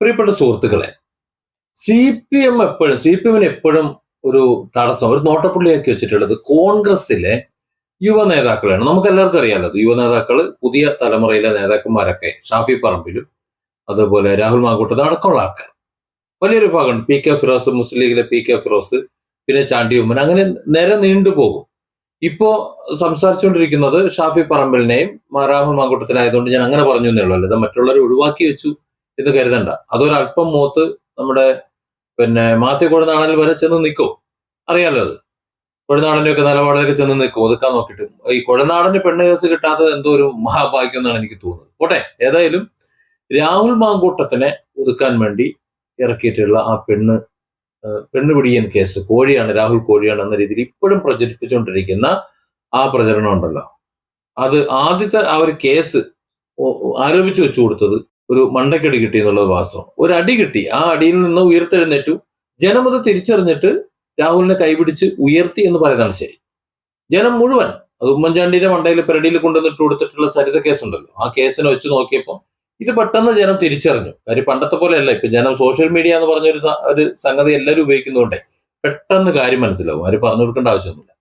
പ്രിയപ്പെട്ട സുഹൃത്തുക്കളെ C P M എപ്പോഴും സി പി എമ്മിന് എപ്പോഴും ഒരു തടസ്സം ഒരു നോട്ടപ്പുള്ളിയാക്കി വെച്ചിട്ടുള്ളത് കോൺഗ്രസിലെ യുവ നേതാക്കളാണ് നമുക്ക് എല്ലാവർക്കും അറിയാലോ യുവ നേതാക്കൾ പുതിയ തലമുറയിലെ നേതാക്കന്മാരൊക്കെ ഷാഫി പറമ്പിലും അതുപോലെ രാഹുൽ മാങ്കൂട്ടത് അടക്കമുള്ള ആൾക്കാർ. വലിയൊരു ഭാഗമുണ്ട് പി കെ ഫിറോസ് മുസ്ലിം ലീഗിലെ പി കെ ഫിറോസ് പിന്നെ ചാണ്ടി ഉമ്മൻ അങ്ങനെ നേരെ നീണ്ടുപോകും ഇപ്പോ സംസാരിച്ചുകൊണ്ടിരിക്കുന്നത് ഷാഫി പറമ്പിലിനെയും രാഹുൽ മാങ്കൂട്ടത്തിനായതുകൊണ്ട് ഞാൻ അങ്ങനെ പറഞ്ഞു എന്നേ ഉള്ളൂ. അല്ലാതെ മറ്റുള്ളവരെ ഒഴിവാക്കി വെച്ചു. എന്ന് കരുതണ്ട. അതൊരല്പം മൂത്ത് നമ്മുടെ പിന്നെ മാത്യു കൊടുനാടനിൽ വരെ ചെന്ന് നിൽക്കും. അറിയാലോ അത്? കൊഴുനാടന്റെ ഒക്കെ നിലപാടിലൊക്കെ ചെന്ന് നിൽക്കും. ഒതുക്കാൻ നോക്കിയിട്ട്. ഈ കൊഴുനാടന് പെണ്ണ് കേസ് കിട്ടാത്തത് എന്തോ ഒരു മഹാഭാഗ്യം എന്നാണ് എനിക്ക് തോന്നുന്നത്. പോട്ടെ ഏതായാലും രാഹുൽ മാങ്കൂട്ടത്തിനെ ഒതുക്കാൻ വേണ്ടി ഇറക്കിയിട്ടുള്ള ആ പെണ്ണ് പെണ്ണുപിടിയൻ പിടിയൻ കേസ് കോഴിയാണ് രാഹുൽ കോഴിയാണ് എന്ന രീതിയിൽ ഇപ്പോഴും പ്രചരിപ്പിച്ചുകൊണ്ടിരിക്കുന്ന ആ പ്രചരണം ഉണ്ടല്ലോ. അത് ആദ്യത്തെ ആ ഒരു കേസ് ആരോപിച്ചു വെച്ചു കൊടുത്തത് ഒരു മണ്ടക്കടി കിട്ടി എന്നുള്ളത് വാസ്തവം. ഒരു അടി കിട്ടി. ആ അടിയിൽ നിന്ന് ഉയർത്തെഴുന്നേറ്റു. ജനം അത് തിരിച്ചറിഞ്ഞിട്ട് രാഹുലിനെ കൈപിടിച്ച് ഉയർത്തി എന്ന് പറയുന്നതാണ് ശരി. ജനം മുഴുവൻ അത് ഉമ്മൻചാണ്ടിയുടെ മണ്ടയിൽ പെരടിയിൽ കൊണ്ടുവന്നിട്ട് കൊടുത്തിട്ടുള്ള സരിത കേസുണ്ടല്ലോ. ആ കേസിനെ വെച്ച് നോക്കിയപ്പോൾ ഇത് പെട്ടെന്ന് ജനം തിരിച്ചറിഞ്ഞു. കാര്യം പണ്ടത്തെ പോലെയല്ല. ഇപ്പൊ ജനം സോഷ്യൽ മീഡിയ എന്ന് പറഞ്ഞ ഒരു ഒരു സംഗതി എല്ലാവരും ഉപയോഗിക്കുന്നതുകൊണ്ടേ പെട്ടെന്ന് കാര്യം മനസ്സിലാവും. അവർ പറഞ്ഞു കൊടുക്കേണ്ട ആവശ്യമൊന്നുമില്ല.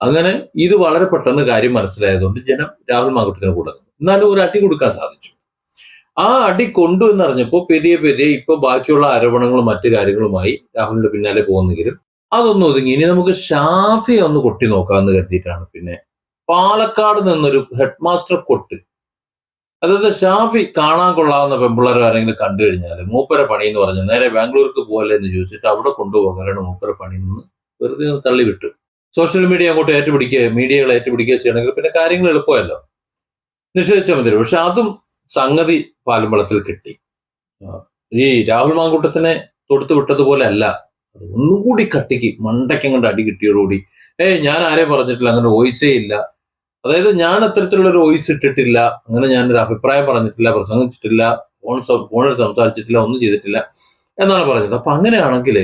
അങ്ങനെ ഇത് വളരെ പെട്ടെന്ന് കാര്യം മനസ്സിലായതുകൊണ്ട് ജനം രാഹുൽ മാങ്കുട്ടത്തിന് കൂടെ. എന്നാലും ഒരു അടി കൊടുക്കാൻ സാധിച്ചു. ആ അടി കൊണ്ടു എന്നറിഞ്ഞപ്പോൾ പെതിയെ പെതിയെ ഇപ്പൊ ബാക്കിയുള്ള ആരോപണങ്ങളും മറ്റു കാര്യങ്ങളുമായി രാഹുലിന്റെ പിന്നാലെ പോകുന്നെങ്കിലും അതൊന്നും ഒതുങ്ങി. ഇനി നമുക്ക് ഷാഫി ഒന്ന് കൊട്ടി നോക്കാമെന്ന് കരുതിയിട്ടാണ്. പിന്നെ പാലക്കാട് നിന്നൊരു ഹെഡ് മാസ്റ്റർ കൊട്ട്. അതായത് ഷാഫി കാണാൻ കൊള്ളാവുന്ന പെമ്പിള്ളേർ ആരെങ്കിലും കണ്ടു കഴിഞ്ഞാൽ മൂപ്പര പണി എന്ന് പറഞ്ഞു നേരെ ബാംഗ്ലൂർക്ക് പോകല്ലേ എന്ന് ചോദിച്ചിട്ട് അവിടെ കൊണ്ടുപോകാനാണ് മൂപ്പര പണി നിന്ന് വെറുതെ തള്ളി വിട്ടു സോഷ്യൽ മീഡിയ അങ്ങോട്ട് ഏറ്റുപിടിക്കുക മീഡിയകൾ ഏറ്റുപിടിക്കുക ചെയ്യണമെങ്കിൽ പിന്നെ കാര്യങ്ങൾ എളുപ്പമല്ലോ. നിഷേധിച്ചാൽ മതി പക്ഷെ അതും സംഗതി പാലമ്പളത്തിൽ കിട്ടി. ഈ രാഹുൽ മാങ്കൂട്ടത്തിനെ തൊടുത്തു വിട്ടതുപോലെ അല്ല. ഒന്നുകൂടി കട്ടിക്ക് മണ്ടയ്ക്കും കൊണ്ട് അടി കിട്ടിയോടുകൂടി ഏയ് ഞാൻ ആരെ പറഞ്ഞിട്ടില്ല? അങ്ങനെ വോയിസേ ഇല്ല. അതായത് ഞാൻ അത്തരത്തിലുള്ള ഒരു വോയിസ് ഇട്ടിട്ടില്ല. അങ്ങനെ ഞാൻ ഒരു അഭിപ്രായം പറഞ്ഞിട്ടില്ല പ്രസംഗിച്ചിട്ടില്ല ഫോൺ ഫോണിൽ സംസാരിച്ചിട്ടില്ല ഒന്നും ചെയ്തിട്ടില്ല എന്നാണ് പറഞ്ഞത്. അപ്പൊ അങ്ങനെയാണെങ്കിൽ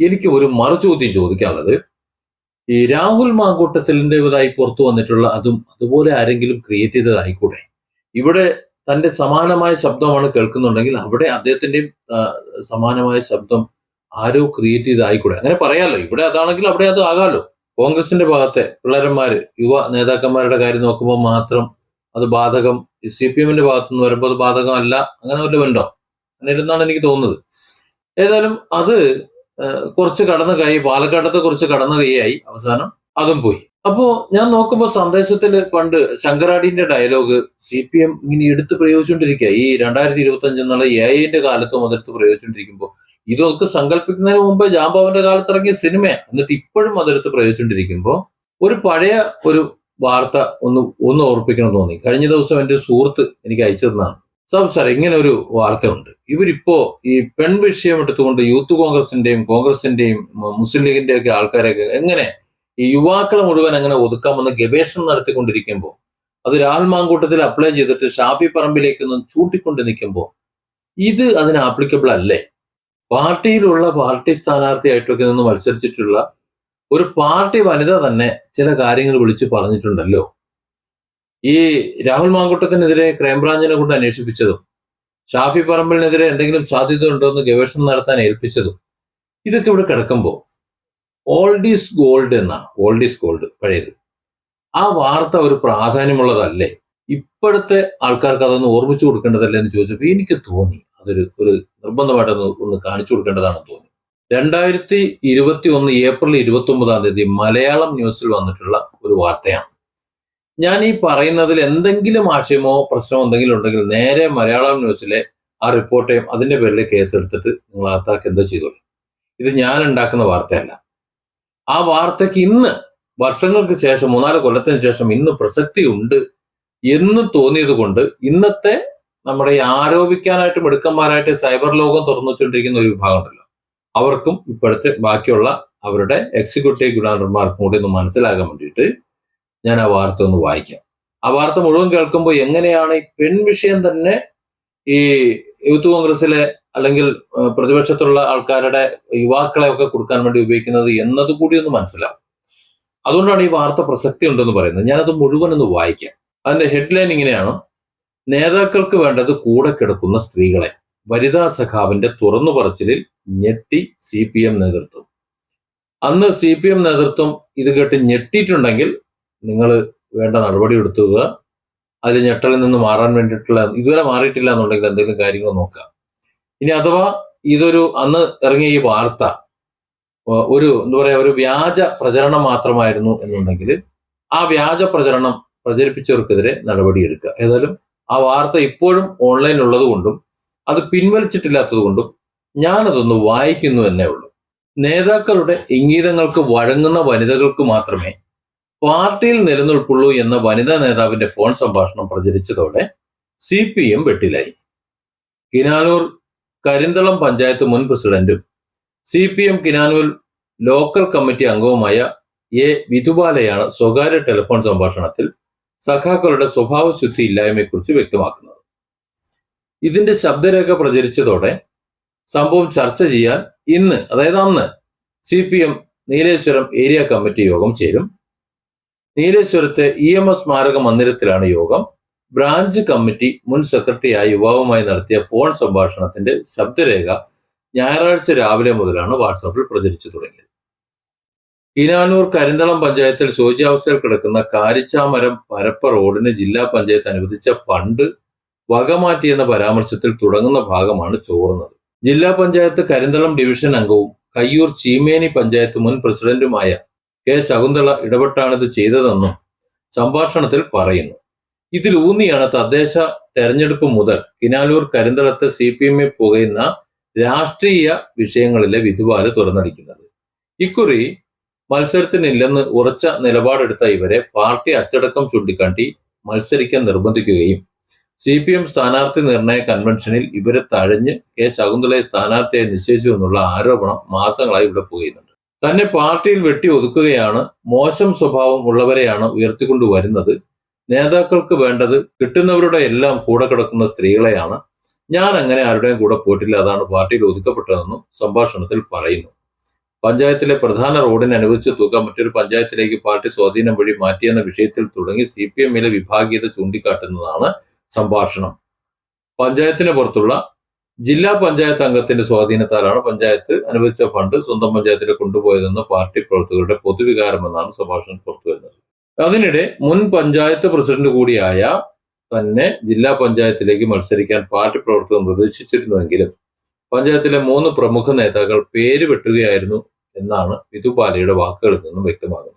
എനിക്ക് ഒരു മറുചോദ്യം ചോദിക്കാനുള്ളത്. ഈ രാഹുൽ മാങ്കൂട്ടത്തിലിന്റെതായി പുറത്തു വന്നിട്ടുള്ള അതും അതുപോലെ ആരെങ്കിലും ക്രിയേറ്റ് ചെയ്തതായിക്കൂടെ? ഇവിടെ തന്റെ സമാനമായ ശബ്ദമാണ് കേൾക്കുന്നുണ്ടെങ്കിൽ അവിടെ അദ്ദേഹത്തിന്റെയും സമാനമായ ശബ്ദം ആരോ ക്രിയേറ്റ് ചെയ്തായിക്കൂടെ? അങ്ങനെ പറയാമല്ലോ ഇവിടെ അതാണെങ്കിൽ അവിടെ അത് ആകാമല്ലോ കോൺഗ്രസിന്റെ ഭാഗത്തെ പിള്ളേരന്മാര് യുവ നേതാക്കന്മാരുടെ കാര്യം നോക്കുമ്പോൾ മാത്രം അത് ബാധകം സി പി എമ്മിന്റെ ഭാഗത്തു നിന്ന് വരുമ്പോൾ അത് ബാധകമല്ല അങ്ങനെ വല്ല ഉണ്ടോ? അങ്ങനെ എനിക്ക് തോന്നുന്നത്. ഏതായാലും അത് കുറച്ച് കടന്ന കൈ പാലക്കാട്ടത്തെ കുറച്ച് കടന്ന കൈയായി. അവസാനം അതും പോയി. അപ്പോ ഞാൻ നോക്കുമ്പോൾ സന്ദേശത്തിൽ പണ്ട് ശങ്കരാടിന്റെ ഡയലോഗ് സി പി എം ഇങ്ങനെ എടുത്ത് പ്രയോഗിച്ചുകൊണ്ടിരിക്കുക ഈ രണ്ടായിരത്തി ഇരുപത്തി അഞ്ച് എന്നുള്ള എ ഐന്റെ കാലത്ത് മുതലെടുത്ത് പ്രയോഗിച്ചുകൊണ്ടിരിക്കുമ്പോൾ ഇതൊക്കെ സങ്കല്പിക്കുന്നതിന് മുമ്പ് ജാംബാവിന്റെ കാലത്ത് ഇറങ്ങിയ സിനിമയാണ് എന്നിട്ട് ഇപ്പോഴും അതെടുത്ത് പ്രയോഗിച്ചുകൊണ്ടിരിക്കുമ്പോൾ ഒരു പഴയ ഒരു വാർത്ത ഒന്ന് ഒന്ന് ഓർപ്പിക്കണം തോന്നി. കഴിഞ്ഞ ദിവസം എന്റെ സുഹൃത്ത് എനിക്ക് അയച്ചു തന്നാണ്. സാബ് സാർ ഇങ്ങനെ ഒരു വാർത്തയുണ്ട്. ഇവരിപ്പോ ഈ പെൺ വിഷയം എടുത്തുകൊണ്ട് യൂത്ത് കോൺഗ്രസിന്റെയും കോൺഗ്രസിന്റെയും മുസ്ലിം ലീഗിന്റെ ഒക്കെ ആൾക്കാരെയൊക്കെ എങ്ങനെ ഈ യുവാക്കളെ മുഴുവൻ അങ്ങനെ ഒതുക്കാമെന്ന് ഗവേഷണം നടത്തിക്കൊണ്ടിരിക്കുമ്പോൾ അത് രാഹുൽ അപ്ലൈ ചെയ്തിട്ട് ഷാഫി പറമ്പിലേക്കൊന്ന് ചൂട്ടിക്കൊണ്ട് നിൽക്കുമ്പോൾ ഇത് അതിന് ആപ്ലിക്കബിൾ അല്ലേ? പാർട്ടിയിലുള്ള പാർട്ടി സ്ഥാനാർത്ഥിയായിട്ടൊക്കെ നിന്ന് മത്സരിച്ചിട്ടുള്ള ഒരു പാർട്ടി വനിത തന്നെ ചില കാര്യങ്ങൾ വിളിച്ചു പറഞ്ഞിട്ടുണ്ടല്ലോ. ഈ രാഹുൽ മാങ്കൂട്ടത്തിനെതിരെ ക്രൈംബ്രാഞ്ചിനെ കൊണ്ട് അന്വേഷിപ്പിച്ചതും ഷാഫി പറമ്പലിനെതിരെ എന്തെങ്കിലും സാധ്യത ഉണ്ടോ എന്ന് ഗവേഷണം നടത്താൻ ഏൽപ്പിച്ചതും ഇതൊക്കെ ഇവിടെ കിടക്കുമ്പോൾ ഓൾഡ് ഈസ് ഗോൾഡ് എന്നാണ് ഓൾഡ് ഈസ് ഗോൾഡ് പഴയത്. ആ വാർത്ത ഒരു പ്രാധാന്യമുള്ളതല്ലേ? ഇപ്പോഴത്തെ ആൾക്കാർക്ക് അതൊന്ന് ഓർമ്മിച്ചു കൊടുക്കേണ്ടതല്ലേ എന്ന് ചോദിച്ചപ്പോൾ എനിക്ക് തോന്നി. അതൊരു ഒരു നിർബന്ധമായിട്ടൊന്ന് ഒന്ന് കാണിച്ചു കൊടുക്കേണ്ടതാണെന്ന് തോന്നി. രണ്ടായിരത്തി ഇരുപത്തി ഒന്ന് ഏപ്രിൽ ഇരുപത്തി ഒമ്പതാം തീയതി മലയാളം ന്യൂസിൽ വന്നിട്ടുള്ള ഒരു വാർത്തയാണ്. ഞാൻ ഈ പറയുന്നതിൽ എന്തെങ്കിലും ആശയമോ പ്രശ്നമോ എന്തെങ്കിലും ഉണ്ടെങ്കിൽ നേരെ മലയാളം ന്യൂസിലെ ആ റിപ്പോർട്ടേയും അതിന്റെ പേരിൽ കേസ് എടുത്തിട്ട് നിങ്ങൾ അകത്താക്കി എന്തോ ചെയ്തോളൂ. ഇത് ഞാൻ ഉണ്ടാക്കുന്ന വാർത്തയല്ല. ആ വാർത്തയ്ക്ക് ഇന്ന് വർഷങ്ങൾക്ക് ശേഷം മൂന്നാൽ കൊല്ലത്തിന് ശേഷം ഇന്ന് പ്രസക്തി ഉണ്ട് എന്ന് തോന്നിയത് കൊണ്ട് ഇന്നത്തെ നമ്മുടെ ഈ ആരോപിക്കാനായിട്ട് മിടുക്കന്മാരായിട്ട് സൈബർ ലോകം തുറന്നു വെച്ചുകൊണ്ടിരിക്കുന്ന ഒരു വിഭാഗം ഉണ്ടല്ലോ അവർക്കും ഇപ്പോഴത്തെ ബാക്കിയുള്ള അവരുടെ എക്സിക്യൂട്ടീവ് ഗുണാനന്മാർക്കും കൂടി ഒന്ന് മനസ്സിലാകാൻ വേണ്ടിയിട്ട് ഞാൻ ആ വാർത്ത ഒന്ന് വായിക്കാം. ആ വാർത്ത മുഴുവൻ കേൾക്കുമ്പോൾ എങ്ങനെയാണ് ഈ പെൺ വിഷയം തന്നെ ഈ യൂത്ത് കോൺഗ്രസിലെ അല്ലെങ്കിൽ പ്രതിപക്ഷത്തുള്ള ആൾക്കാരുടെ യുവാക്കളെ ഒക്കെ കൊടുക്കാൻ വേണ്ടി ഉപയോഗിക്കുന്നത് എന്നത് കൂടി ഒന്ന് മനസ്സിലാവും. അതുകൊണ്ടാണ് ഈ വാർത്ത പ്രസക്തി ഉണ്ടെന്ന് പറയുന്നത്. ഞാനത് മുഴുവൻ ഒന്ന് വായിക്കാം. അതിന്റെ ഹെഡ്ലൈൻ ഇങ്ങനെയാണ്. നേതാക്കൾക്ക് വേണ്ടത് കൂടെ കിടക്കുന്ന സ്ത്രീകളെ വനിതാ സഖാവിന്റെ തുറന്നു പറച്ചിലിൽ ഞെട്ടി സി പി എം നേതൃത്വം. അന്ന് സി പി എം നേതൃത്വം ഇത് കേട്ട് ഞെട്ടിയിട്ടുണ്ടെങ്കിൽ നിങ്ങൾ വേണ്ട നടപടി എടുത്തുക അതിൽ ഞെട്ടലിൽ നിന്ന് മാറാൻ വേണ്ടിയിട്ടുള്ള ഇതുവരെ മാറിയിട്ടില്ല എന്നുണ്ടെങ്കിൽ എന്തെങ്കിലും കാര്യങ്ങൾ നോക്കാം ഇനി അഥവാ ഇതൊരു അന്ന് ഇറങ്ങിയ ഈ വാർത്ത ഒരു എന്താ പറയാ ഒരു വ്യാജ പ്രചരണം മാത്രമായിരുന്നു എന്നുണ്ടെങ്കിൽ ആ വ്യാജ പ്രചരണം പ്രചരിപ്പിച്ചവർക്കെതിരെ നടപടിയെടുക്കുക. ഏതായാലും ആ വാർത്ത ഇപ്പോഴും ഓൺലൈനിൽ ഉള്ളത് കൊണ്ടും അത് പിൻവലിച്ചിട്ടില്ലാത്തത് കൊണ്ടും ഞാനതൊന്ന് വായിക്കുന്നു എന്നേ ഉള്ളൂ. നേതാക്കളുടെ ഇംഗീതങ്ങൾക്ക് വഴങ്ങുന്ന വനിതകൾക്ക് മാത്രമേ പാർട്ടിയിൽ നിലനിൽപ്പുള്ളൂ എന്ന വനിതാ നേതാവിന്റെ ഫോൺ സംഭാഷണം പ്രചരിച്ചതോടെ സി പി എം വെട്ടിലായി. കിനാനൂർ കരിന്തളം പഞ്ചായത്ത് മുൻ പ്രസിഡന്റും C P M Kinanur local committee അംഗവുമായ എ വിധുബാലയാണ് സ്വകാര്യ ടെലിഫോൺ സംഭാഷണത്തിൽ സഖാക്കളുടെ സ്വഭാവ സ്വഭാവശുദ്ധി ഇല്ലായ്മയെക്കുറിച്ച് വ്യക്തമാക്കുന്നത്. ഇതിന്റെ ശബ്ദരേഖ പ്രചരിച്ചതോടെ സംഭവം ചർച്ച ചെയ്യാൻ ഇന്ന് അതായത് അന്ന് C P M Nileshwaram area committee യോഗം ചേരും. നീലേശ്വരത്തെ ഇ എം എസ് സ്മാരക മന്ദിരത്തിലാണ് യോഗം. ബ്രാഞ്ച് കമ്മിറ്റി മുൻ സെക്രട്ടറിയായ യുവാവുമായി നടത്തിയ ഫോൺ സംഭാഷണത്തിന്റെ ശബ്ദരേഖ ഞായറാഴ്ച രാവിലെ മുതലാണ് വാട്സാപ്പിൽ പ്രചരിച്ചു തുടങ്ങിയത്. ഇനാനൂർ കരിന്തളം പഞ്ചായത്തിൽ ശോച്യാവസ്ഥയിൽ കിടക്കുന്ന കാരിച്ചാമരം പരപ്പ റോഡിന് ജില്ലാ പഞ്ചായത്ത് അനുവദിച്ച ഫണ്ട് വകമാറ്റിയെന്ന പരാമർശത്തിൽ തുടങ്ങുന്ന ഭാഗമാണ് ചോർന്നത് ജില്ലാ പഞ്ചായത്ത് കരിന്തളം ഡിവിഷൻ അംഗവും കയ്യൂർ ചീമേനി പഞ്ചായത്ത് മുൻ പ്രസിഡന്റുമായ കെ ശകുന്തള ഇടപെട്ടാണിത് ചെയ്തതെന്നും സംഭാഷണത്തിൽ പറയുന്നു. ഇതിലൂന്നിയാണ് തദ്ദേശ തെരഞ്ഞെടുപ്പ് മുതൽ കിനാലൂർ കരിന്തളത്ത് സി പി എമ്മിൽ പുകയുന്ന രാഷ്ട്രീയ വിഷയങ്ങളിലെ വിധുവാൽ തുറന്നടിക്കുന്നത്. ഇക്കുറി മത്സരത്തിനില്ലെന്ന് ഉറച്ച നിലപാടെടുത്ത ഇവരെ പാർട്ടി അച്ചടക്കം ചൂണ്ടിക്കാട്ടി മത്സരിക്കാൻ നിർബന്ധിക്കുകയും സി പി എം സ്ഥാനാർത്ഥി നിർണയ കൺവെൻഷനിൽ ഇവരെ തഴഞ്ഞ് കെ ശകുന്തളയെ സ്ഥാനാർത്ഥിയായി നിശ്ചയിച്ചു എന്നുള്ള ആരോപണം മാസങ്ങളായി ഇവിടെ പുകയുന്നുണ്ട്. തന്നെ പാർട്ടിയിൽ വെട്ടി ഒതുക്കുകയാണ് മോശം സ്വഭാവം ഉള്ളവരെയാണ് ഉയർത്തിക്കൊണ്ടുവരുന്നത് നേതാക്കൾക്ക് വേണ്ടത് കിട്ടുന്നവരുടെ എല്ലാം കൂടെ കിടക്കുന്ന സ്ത്രീകളെയാണ്. ഞാൻ അങ്ങനെ ആരുടെയും കൂടെ പോയിട്ടില്ല. അതാണ് പാർട്ടിയിൽ ഒതുക്കപ്പെട്ടതെന്നും സംഭാഷണത്തിൽ പറയുന്നു. പഞ്ചായത്തിലെ പ്രധാന റോഡിന് അനുവദിച്ച തുക മറ്റൊരു പഞ്ചായത്തിലേക്ക് പാർട്ടി സ്വാധീനം വഴി മാറ്റിയെന്ന വിഷയത്തിൽ തുടങ്ങി സി പി എമ്മിലെ വിഭാഗീയത ചൂണ്ടിക്കാട്ടുന്നതാണ് സംഭാഷണം. പഞ്ചായത്തിന് പുറത്തുള്ള ജില്ലാ പഞ്ചായത്ത് അംഗത്തിന്റെ സ്വാധീനത്താലാണ് പഞ്ചായത്ത് അനുവദിച്ച ഫണ്ട് സ്വന്തം പഞ്ചായത്തിൽ കൊണ്ടുപോയതെന്ന് പാർട്ടി പ്രവർത്തകരുടെ പൊതുവികാരമെന്നാണ് സംഭാഷണം പുറത്തുവരുന്നത്. അതിനിടെ മുൻ പഞ്ചായത്ത് പ്രസിഡന്റ് കൂടിയായ തന്നെ ജില്ലാ പഞ്ചായത്തിലേക്ക് മത്സരിക്കാൻ പാർട്ടി പ്രവർത്തകർ നിർദ്ദേശിച്ചിരുന്നുവെങ്കിലും പഞ്ചായത്തിലെ മൂന്ന് പ്രമുഖ നേതാക്കൾ പേര് വെട്ടുകയായിരുന്നു എന്നാണ് വിധുപാലയുടെ വാക്കുകളിൽ നിന്നും വ്യക്തമാകുന്നത്.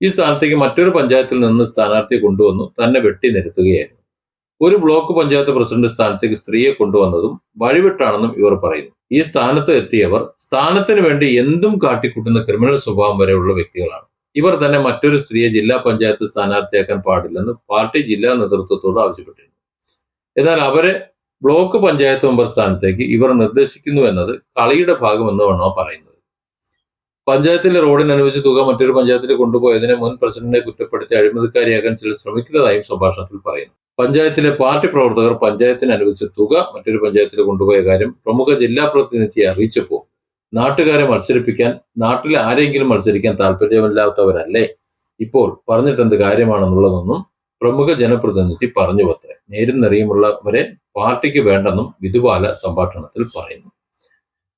ഈ സ്ഥാനത്തേക്ക് മറ്റൊരു പഞ്ചായത്തിൽ നിന്ന് സ്ഥാനാർത്ഥിയെ കൊണ്ടുവന്നു തന്നെ വെട്ടി നിരത്തുകയായിരുന്നു. ഒരു ബ്ലോക്ക് പഞ്ചായത്ത് പ്രസിഡന്റ് സ്ഥാനത്തേക്ക് സ്ത്രീയെ കൊണ്ടുവന്നതും വഴിവിട്ടാണെന്നും ഇവർ പറയുന്നു. ഈ സ്ഥാനത്ത് എത്തിയവർ സ്ഥാനത്തിന് വേണ്ടി എന്തും കാട്ടിക്കൂട്ടുന്ന ക്രിമിനൽ സ്വഭാവം വരെയുള്ള വ്യക്തികളാണ്. ഇവർ തന്നെ മറ്റൊരു സ്ത്രീയെ ജില്ലാ പഞ്ചായത്ത് സ്ഥാനാർത്ഥിയാക്കാൻ പാടില്ലെന്ന് പാർട്ടി ജില്ലാ നേതൃത്വത്തോട് ആവശ്യപ്പെട്ടിരുന്നു. എന്നാൽ അവരെ ബ്ലോക്ക് പഞ്ചായത്ത് മെമ്പർ സ്ഥാനത്തേക്ക് ഇവർ നിർദ്ദേശിക്കുന്നു എന്നത് കളിയുടെ ഭാഗമെന്ന് വേണോ പറയുന്നത്. പഞ്ചായത്തിലെ റോഡിന് അനുവദിച്ച തുക മറ്റൊരു പഞ്ചായത്തിൽ കൊണ്ടുപോയതിനെ മുൻ പ്രസിഡന്റിനെ കുറ്റപ്പെടുത്തി അഴിമതിക്കാരിയാക്കാൻ ചിലർ ശ്രമിക്കുന്നതായും സംഭാഷണത്തിൽ പറയുന്നു. പഞ്ചായത്തിലെ പാർട്ടി പ്രവർത്തകർ പഞ്ചായത്തിന് അനുവദിച്ച തുക മറ്റൊരു പഞ്ചായത്തിൽ കൊണ്ടുപോയ കാര്യം പ്രമുഖ ജില്ലാ പ്രതിനിധിയെ അറിയിച്ചപ്പോൾ നാട്ടുകാരെ മത്സരിപ്പിക്കാൻ നാട്ടിലെ ആരെങ്കിലും മത്സരിക്കാൻ താല്പര്യമില്ലാത്തവരല്ലേ? ഇപ്പോൾ പറഞ്ഞിട്ടെന്ത് കാര്യമാണെന്നുള്ളതെന്നും പ്രമുഖ ജനപ്രതിനിധി പറഞ്ഞു പത്രേ നേരും നിറയുമുള്ളവരെ പാർട്ടിക്ക് വേണ്ടെന്നും വിധുബാല സംഭാഷണത്തിൽ പറയുന്നു.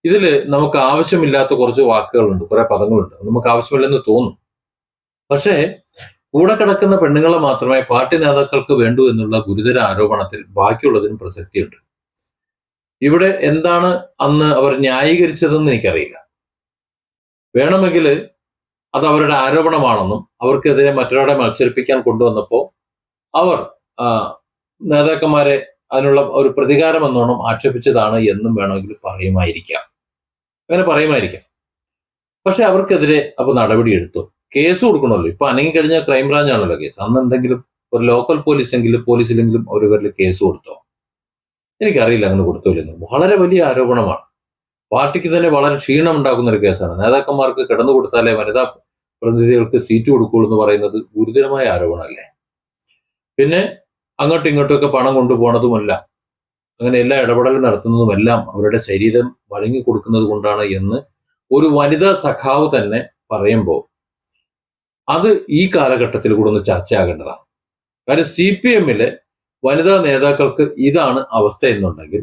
ഇതിൽ നമുക്ക് ആവശ്യമില്ലാത്ത കുറച്ച് വാക്കുകളുണ്ട് കുറെ പദങ്ങളുണ്ട്. നമുക്ക് ആവശ്യമില്ലെന്ന് തോന്നും. പക്ഷേ കൂടെ കിടക്കുന്ന പെണ്ണുങ്ങളെ മാത്രമേ പാർട്ടി നേതാക്കൾക്ക് വേണ്ടൂ എന്നുള്ള ഗുരുതര ആരോപണത്തിൽ ബാക്കിയുള്ളതിനും പ്രസക്തിയുണ്ട്. ഇവിടെ എന്താണ് അന്ന് അവർ ന്യായീകരിച്ചതെന്ന് എനിക്കറിയില്ല. വേണമെങ്കിൽ അത് അവരുടെ ആരോപണമാണെന്നും അവർക്കെതിരെ മറ്റൊരാളെ മത്സരിപ്പിക്കാൻ കൊണ്ടുവന്നപ്പോൾ അവർ നേതാക്കന്മാരെ അതിനുള്ള ഒരു പ്രതികാരം എന്നോണം ആക്ഷേപിച്ചതാണ് എന്നും വേണമെങ്കിൽ പറയുമായിരിക്കാം. അങ്ങനെ പറയുമായിരിക്കാം. പക്ഷെ അവർക്കെതിരെ അപ്പൊ നടപടി എടുത്തു കേസ് കൊടുക്കണമല്ലോ. ഇപ്പൊ അനങ്ങി കഴിഞ്ഞ ക്രൈംബ്രാഞ്ച് ആണല്ലോ കേസ്. അന്ന് എന്തെങ്കിലും ഒരു ലോക്കൽ പോലീസ് എങ്കിലും പോലീസിലെങ്കിലും ഇവരിൽ കേസ് കൊടുത്തോ? എനിക്കറിയില്ല അങ്ങനെ കൊടുത്തില്ലെന്ന്. വളരെ വലിയ ആരോപണമാണ്. പാർട്ടിക്ക് തന്നെ വളരെ ക്ഷീണം ഉണ്ടാക്കുന്ന ഒരു കേസാണ്. നേതാക്കന്മാർക്ക് കിടന്നു കൊടുത്താലേ വനിതാ പ്രതിനിധികൾക്ക് സീറ്റ് കൊടുക്കുള്ളൂ എന്ന് പറയുന്നത് ഗുരുതരമായ ആരോപണമല്ലേ? പിന്നെ അങ്ങോട്ടും ഇങ്ങോട്ടുമൊക്കെ പണം കൊണ്ടുപോകുന്നതുമല്ല അങ്ങനെ എല്ലാ ഇടപെടലും നടത്തുന്നതുമെല്ലാം അവരുടെ ശരീരം വഴങ്ങി കൊടുക്കുന്നത് കൊണ്ടാണ് എന്ന് ഒരു വനിതാ സഖാവ് തന്നെ പറയുമ്പോൾ അത് ഈ കാലഘട്ടത്തിൽ കൂടെ ഒന്ന് ചർച്ചയാകേണ്ടതാണ്. കാര്യം സി പി എമ്മിലെ വനിതാ നേതാക്കൾക്ക് ഇതാണ് അവസ്ഥ എന്നുണ്ടെങ്കിൽ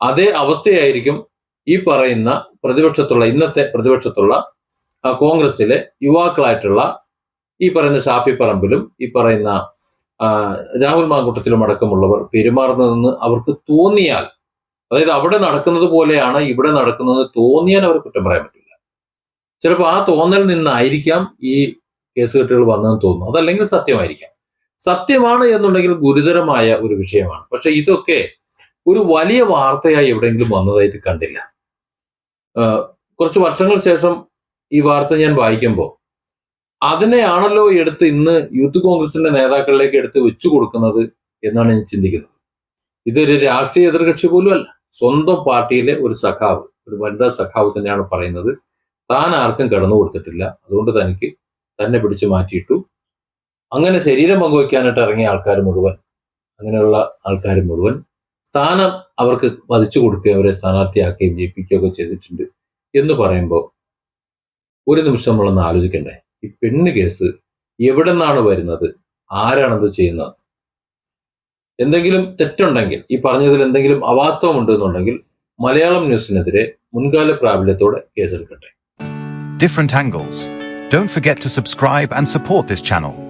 അതേ അവസ്ഥയായിരിക്കും ഈ പറയുന്ന പ്രതിപക്ഷത്തുള്ള ഇന്നത്തെ പ്രതിപക്ഷത്തുള്ള കോൺഗ്രസിലെ യുവാക്കളായിട്ടുള്ള ഈ പറയുന്ന ഷാഫി പറമ്പിലും ഈ പറയുന്ന രാഹുൽ മാങ്കുട്ടത്തിലും അടക്കമുള്ളവർ പെരുമാറുന്നതെന്ന് അവർക്ക് തോന്നിയാൽ അതായത് അവിടെ നടക്കുന്നത് പോലെയാണ് ഇവിടെ നടക്കുന്നത് തോന്നിയാൽ അവർ കുറ്റം പറയാൻ പറ്റില്ല. ചിലപ്പോൾ ആ തോന്നൽ നിന്നായിരിക്കാം ഈ കേസ് കെട്ടുകൾ വന്നതെന്ന് തോന്നുന്നു. അതല്ലെങ്കിൽ സത്യമായിരിക്കാം. സത്യമാണ് എന്നുണ്ടെങ്കിൽ ഗുരുതരമായ ഒരു വിഷയമാണ്. പക്ഷെ ഇതൊക്കെ ഒരു വലിയ വാർത്തയായി എവിടെയെങ്കിലും വന്നതായിട്ട് കണ്ടില്ല. കുറച്ച് വർഷങ്ങൾ ശേഷം ഈ വാർത്ത ഞാൻ വായിക്കുമ്പോൾ അതിനെയാണല്ലോ എടുത്ത് ഇന്ന് യൂത്ത് കോൺഗ്രസിന്റെ നേതാക്കളിലേക്ക് എടുത്ത് വെച്ചു കൊടുക്കുന്നത് എന്നാണ് ഞാൻ ചിന്തിക്കുന്നത്. ഇതൊരു രാഷ്ട്രീയ എതിർകക്ഷി പോലും അല്ല സ്വന്തം പാർട്ടിയിലെ ഒരു സഖാവ് ഒരു വനിതാ സഖാവ് തന്നെയാണ് പറയുന്നത്. താൻ ആർക്കും കടന്നു കൊടുത്തിട്ടില്ല. അതുകൊണ്ട് തനിക്ക് തന്നെ പിടിച്ചു മാറ്റിയിട്ടു. അങ്ങനെ ശരീരം പങ്കുവയ്ക്കാനായിട്ട് ഇറങ്ങിയ ആൾക്കാർ മുഴുവൻ അങ്ങനെയുള്ള ആൾക്കാർ മുഴുവൻ സ്ഥാനം അവർക്ക് വധിച്ചു കൊടുക്കുകയും അവരെ സ്ഥാനാർത്ഥിയാക്കുകയും ജയിപ്പിക്കുകയൊക്കെ ചെയ്തിട്ടുണ്ട് എന്ന് പറയുമ്പോൾ ഒരു നിമിഷം നമ്മളൊന്ന് ആലോചിക്കണ്ടേ? ഈ പെണ്ണ് കേസ് എവിടെ നിന്നാണ് വരുന്നത്? ആരാണത് ചെയ്യുന്നത്? എന്തെങ്കിലും തെറ്റുണ്ടെങ്കിൽ ഈ പറഞ്ഞതിൽ എന്തെങ്കിലും അവാസ്തവമുണ്ട് എന്നുണ്ടെങ്കിൽ മലയാളം ന്യൂസിനെതിരെ മുൻകാല പ്രാബല്യത്തോടെ കേസെടുക്കട്ടെ. Different angles don't forget to subscribe and support this channel.